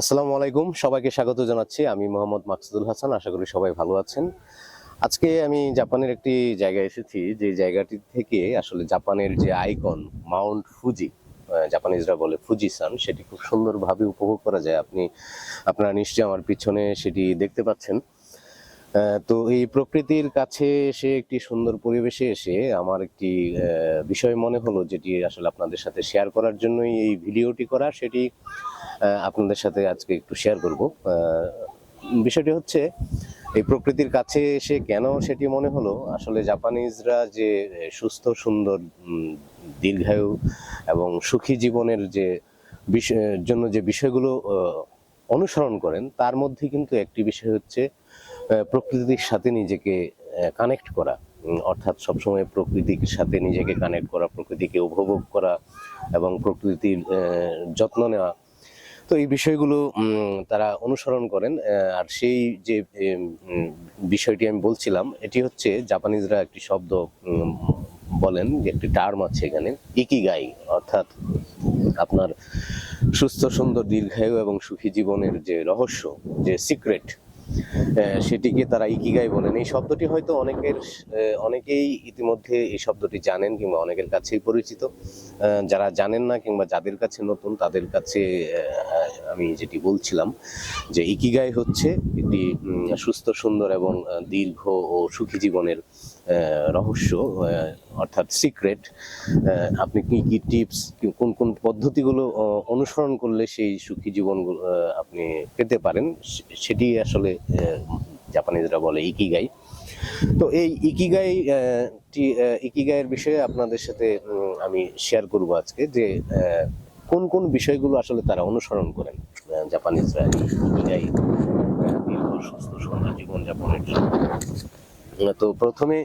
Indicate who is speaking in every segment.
Speaker 1: আসসালামু আলাইকুম। সবাইকে স্বাগত জানাচ্ছি। আমি মোহাম্মদ মাকসুদুল হাসান। আশা করি সবাই ভালো আছেন। আজকে আমি জাপানের একটি জায়গায় এসেছি, যে জায়গাটি থেকে আসলে জাপানের যে আইকন, মাউন্ট ফুজি জাপানিজরা বলে ফুজি সান সেটি খুব সুন্দরভাবে উপভোগ করা যায়। আপনি, আপনারা নিশ্চয়ই আমার পিছনে সেটি দেখতে পাচ্ছেন। তো এই প্রকৃতির কাছে এসে একটি সুন্দর পরিবেশে এসে আমার একটি বিষয় মনে হলো যেটি আসলে আপনাদের সাথে শেয়ার করার জন্যই এই ভিডিওটি করা, সেটি আপনাদের সাথে আজকে একটু শেয়ার করব। বিষয়টি হচ্ছে, এই প্রকৃতির কাছে এসে কেন সেটি মনে হলো? আসলে জাপানিজরা যে সুস্থ, সুন্দর দীর্ঘায়ু এবং সুখী জীবনের যে বিষয় জন্য যে বিষয়গুলো অনুসরণ করেন, তার মধ্যে কিন্তু একটি বিষয় হচ্ছে প্রকৃতির সাথে নিজেকে কানেক্ট করা। অর্থাৎ সবসময় প্রকৃতির সাথে নিজেকে কানেক্ট করা, প্রকৃতিকে উপভোগ করা এবং প্রকৃতির যত্ন নেওয়া। তো এই বিষয়গুলো তারা অনুসরণ করেন। আর সেই যে বিষয়টি আমি বলছিলাম, এটি হচ্ছে জাপানিজরা একটি শব্দ বলেন যে একটি টার্ম আছে এখানে, ইকিগাই। অর্থাৎ আপনার সুস্থ, সুন্দর, দীর্ঘায়ু এবং সুখী জীবনের যে রহস্য, যে সিক্রেট সেটিকে তারা ইকিগাই বলেন। এই শব্দটি হয়তো অনেকের অনেকেই ইতিমধ্যে এই শব্দটি জানেন কিংবা অনেকের কাছেই পরিচিত। যারা জানেন না কিংবা যাদের কাছে নতুন, তাদের কাছে আমি যেটি বলছিলাম যে ইকিগাই হচ্ছে একটি সুস্থ, সুন্দর এবং দীর্ঘ ও সুখী জীবনের রহস্য অর্থাৎ সিক্রেট আপনি কি কি টিপস কোন কোন পদ্ধতিগুলো অনুসরণ করলে সেই সুখী জীবন আপনি পেতে পারেন সেটি আসলে জাপানিজরা বলে ইকিগাই। তো এই ইকিগাই ইকিগাইয়ের বিষয়ে আপনাদের সাথে আমি শেয়ার করব আজকে যে কোন কোন বিষয়গুলো আসলে তারা অনুসরণ করেন জাপানিজরা, ইকিগাই সুস্থ সুন্দর জীবনযাপনের জন্য। তো প্রথমে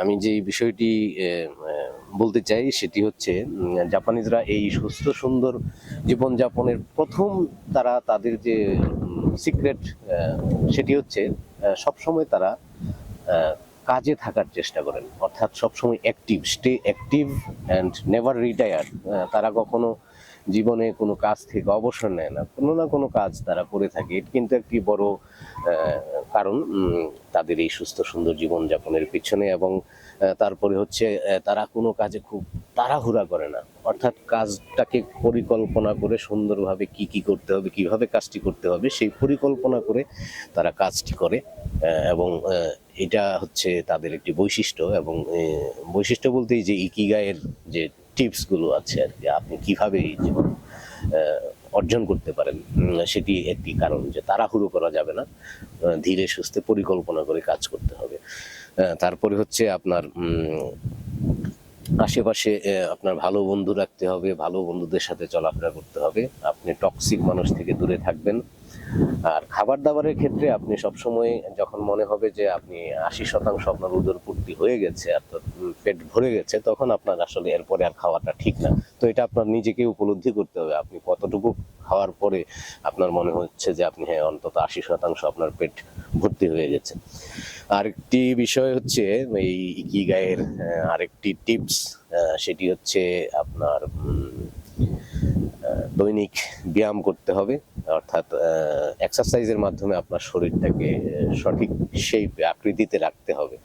Speaker 1: আমি যে বিষয়টি বলতে চাই সেটি হচ্ছে জাপানিজরা এই সুস্থ সুন্দর জীবনযাপনের প্রথম তারা তাদের যে সিক্রেট সেটি হচ্ছে সবসময় তারা কাজে থাকার চেষ্টা করেন। অর্থাৎ সবসময় active stay active and never retire তারা কখনো জীবনে কোনো কাজ থেকে অবসর নেয় না, কোনো না কোনো কাজ তারা করে থাকে। এটি কিন্তু একটি বড় কারণ তাদের এই সুস্থ সুন্দর জীবনযাপনের পিছনে এবং তারপরে হচ্ছে তারা কোনো কাজে খুব তাড়াহুড়া করে না। অর্থাৎ কাজটাকে পরিকল্পনা করে সুন্দরভাবে কি কি করতে হবে, কীভাবে কাজটি করতে হবে, সেই পরিকল্পনা করে তারা কাজটি করে এবং এটা হচ্ছে তাদের একটি বৈশিষ্ট্য এবং বৈশিষ্ট্য বলতেই যে ইকিগায়ের যে টিপসগুলো আছে আর কি। আপনি কীভাবে এই জীবন অর্জন করতে পারেন সেটি একটি কারণ যে তাড়াহুড়ো করা যাবে না। ধীরে সুস্থে পরিকল্পনা করে কাজ করতে হবে। তারপরে হচ্ছে আপনার আশেপাশে আপনার ভালো বন্ধু রাখতে হবে, ভালো বন্ধুদের সাথে চলাফেরা করতে হবে। আপনি টক্সিক মানুষ থেকে দূরে থাকবেন। আর খাবার দাবারের ক্ষেত্রে আপনি সবসময় যখন মনে হবে যে আপনি আশি শতাংশ আপনার উদর পূর্তি হয়ে গেছে, অর্থাৎ পেট ভরে গেছে, তখন আপনার আসলে এরপরে আর খাওয়াটা ঠিক না। তো এটা আপনার নিজেকে উপলব্ধি করতে হবে। আপনি কতটুকু খাওয়ার পরে আপনার মনে হচ্ছে যে আপনি হ্যাঁ অন্তত আশি শতাংশ আপনার পেট ভর্তি হয়ে গেছে। আরেকটি বিষয় হচ্ছে এই ইকিগায়ের আরেকটি টিপস সেটি হচ্ছে আপনার দৈনিক ব্যায়াম করতে হবে, অর্থাৎ এক্সারসাইজের মাধ্যমে আপনার শরীরটাকে সঠিক সেই আকৃতিতে রাখতে হবে।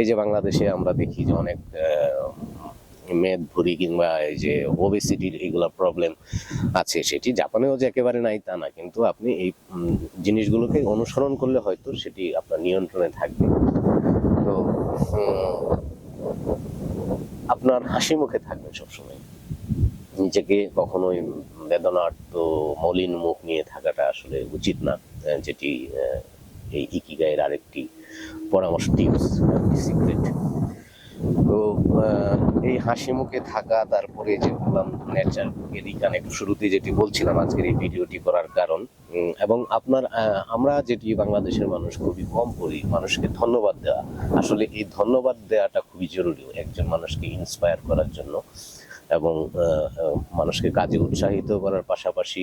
Speaker 1: এই যে বাংলাদেশে আমরা দেখি যে অনেক মেদ, ভুঁড়ি কিংবা এই যে ওবেসিটির এগুলা প্রবলেম আছে সেটি। জাপানেও যে একেবারে নাই তা না, কিন্তু আপনি এই জিনিসগুলোকে অনুসরণ করলে হয়তো সেটি আপনার নিয়ন্ত্রণে থাকবে। তো আপনার হাসি মুখে থাকবেন সবসময়। নিজেকে কখনোই বেদনার্থ মলিন মুখ নিয়ে থাকাটা আসলে উচিত না যেটি এই ইকিগায়ের আরেকটি পরামর্শ, টিপস সিক্রেট তো এই হাসি মুখে থাকা, তারপরে যে বললাম নেচার এরই কানেক্ট শুরুতে যেটি বলছিলাম আজকের এই ভিডিওটি করার কারণ এবং আপনার আমরা যেটি বাংলাদেশের মানুষ খুবই কম করি, মানুষকে ধন্যবাদ দেওয়া। আসলে এই ধন্যবাদ দেওয়াটা খুবই জরুরি, একজন মানুষকে ইন্সপায়ার করার জন্য। এবং মানুষকে কাজে উৎসাহিত করার পাশাপাশি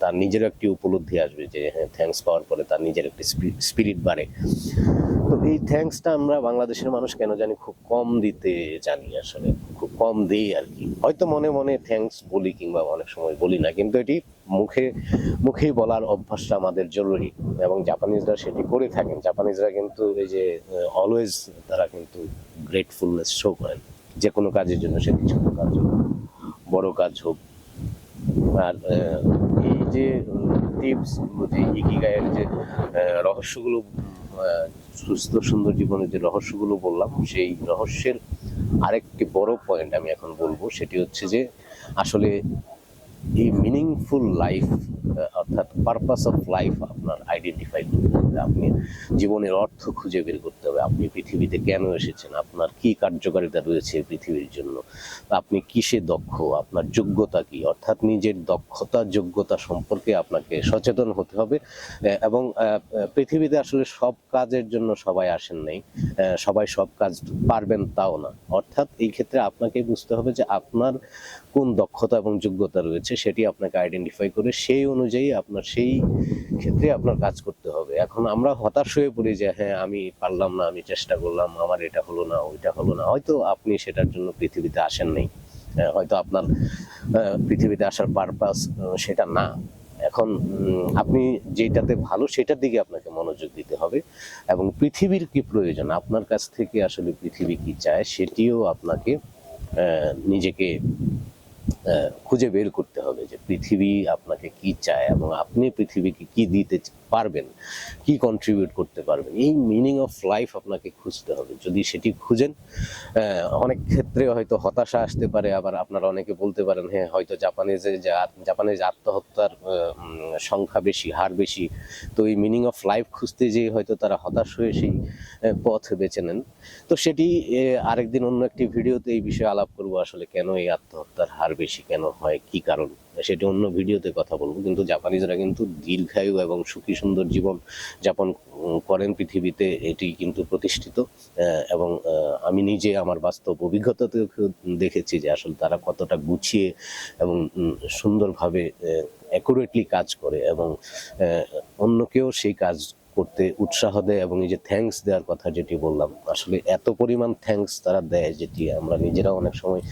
Speaker 1: তার নিজের একটি উপলব্ধি আসবে যে হ্যাঁ থ্যাঙ্কস পাওয়ার পরে তার নিজের একটি স্পিরিট বাড়ে। তো এই থ্যাঙ্কসটা আমরা বাংলাদেশের মানুষ কেন জানি খুব কম দিতে জানি আসলে, খুব কম দিই আর কি। হয়তো মনে মনে থ্যাঙ্কস বলি কিংবা অনেক সময় বলি না, কিন্তু এটি মুখে, মুখেই বলার অভ্যাসটা আমাদের জরুরি। এবং জাপানিজরা সেটি করে থাকেন। জাপানিজরা কিন্তু এই যে অলওয়েজ তারা কিন্তু গ্রেটফুলনেস শো করেন। যে কোনো কাজের জন্য সেটি ছোট কাজ হোক, বড় কাজ হোক। আর এই যে টিপস যে ইকিগায়ের যে রহস্যগুলো সুস্থ সুন্দর জীবনের যে রহস্যগুলো বললাম, সেই রহস্যের আরেকটি বড় পয়েন্ট আমি এখন বলব, সেটি হচ্ছে যে আসলে এই মিনিংফুল লাইফ অর্থাৎ পারপাস অফ লাইফ আপনার আইডেন্টিফাই করতে হবে। আপনি জীবনের অর্থ খুঁজে বের করতে হবে। আপনি পৃথিবীতে কেন এসেছেন? আপনার কি কার্যকারিতা রয়েছে পৃথিবীর জন্য? আপনি কিসে দক্ষ? আপনার যোগ্যতা কি? অর্থাৎ নিজের দক্ষতা, যোগ্যতা সম্পর্কে আপনাকে সচেতন হতে হবে। এবং পৃথিবীতে আসলে সব কাজের জন্য সবাই আসেন নাই। সবাই সব কাজ পারবেন তাও না। অর্থাৎ এই ক্ষেত্রে আপনাকে বুঝতে হবে যে আপনার কোন দক্ষতা এবং যোগ্যতা রয়েছে সেটি আপনাকে আইডেন্টিফাই করে সেই আপনার সেই ক্ষেত্রে আপনার কাজ করতে হবে। এখন আমরা হতাশ হয়ে পড়ি যে হ্যাঁ আমি পারলাম না, আমি চেষ্টা করলাম, আমার এটা হলো না, ওইটা হলো না। হয়তো আপনি সেটার জন্য পৃথিবীতে আসেন নাই। হয়তো আপনার পৃথিবীতে আসার পারপাস সেটা না। এখন আপনি যেটাতে ভালো সেটার দিকে আপনাকে মনোযোগ দিতে হবে এবং পৃথিবীর কি প্রয়োজন, আপনার কাছ থেকে আসলে পৃথিবী কি চায়, সেটিও আপনাকে নিজেকে খুঁজে বের করতে হবে যে পৃথিবী আপনাকে কি চায় এবং আপনি পৃথিবীকে কি দিতে পারবেন, কি কন্ট্রিবিউট করতে পারবেন, এই মিনিং অফ লাইফ আপনাকে খুঁজতে হবে। যদি সেটি খুঁজেন অনেক ক্ষেত্রে হয়তো হতাশা আসতে পারে, আবার আপনারা অনেকে বলতে পারেন হ্যাঁ হয়তো জাপানিজে যে আত্মহত্যার সংখ্যা বেশি, হার বেশি। তো এই মিনিং অফ লাইফ খুঁজতে যেয়ে হয়তো তারা হতাশ হয়ে সেই পথ বেছে নেন। তো সেটি আরেকদিন অন্য একটি ভিডিওতে এই বিষয়ে আলাপ করব, আসলে কেন এই আত্মহত্যার হার বেশি। কেন হয়? কি কারণ? সেটি অন্য ভিডিওতে কথা বলব। কিন্তু জাপানিজরা কিন্তু দীর্ঘায়ু এবং সুখী সুন্দর জীবন যাপন করেন পৃথিবীতে, এটি কিন্তু প্রতিষ্ঠিত। এবং আমি নিজে আমার বাস্তব অভিজ্ঞতাতেও দেখেছি যে আসলে তারা কতটা গুছিয়ে এবং সুন্দরভাবে অ্যাকুরেটলি কাজ করে এবং অন্যকেও সেই কাজ করতে উৎসাহ দেয় এবং এই যে থ্যাঙ্কস দেওয়ার কথা যেটি বললাম, আসলে এত পরিমাণ থ্যাঙ্কস তারা দেয় যেটি আমরা নিজেরা অনেক সময়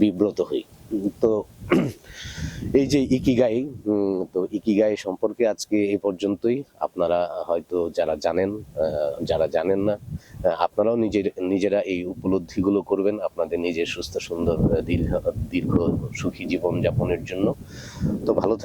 Speaker 1: বিব্রত হই। তো এই যে ইকিগাই গাই তো ইকিগাই সম্পর্কে আজকে এ পর্যন্তই। আপনারা হয়তো যারা জানেন যারা জানেন না আপনারাও নিজের, নিজেরা এই উপলব্ধিগুলো করবেন আপনাদের নিজের সুস্থ, সুন্দর, দীর্ঘ দীর্ঘ সুখী জীবন যাপনের জন্য। তো ভালো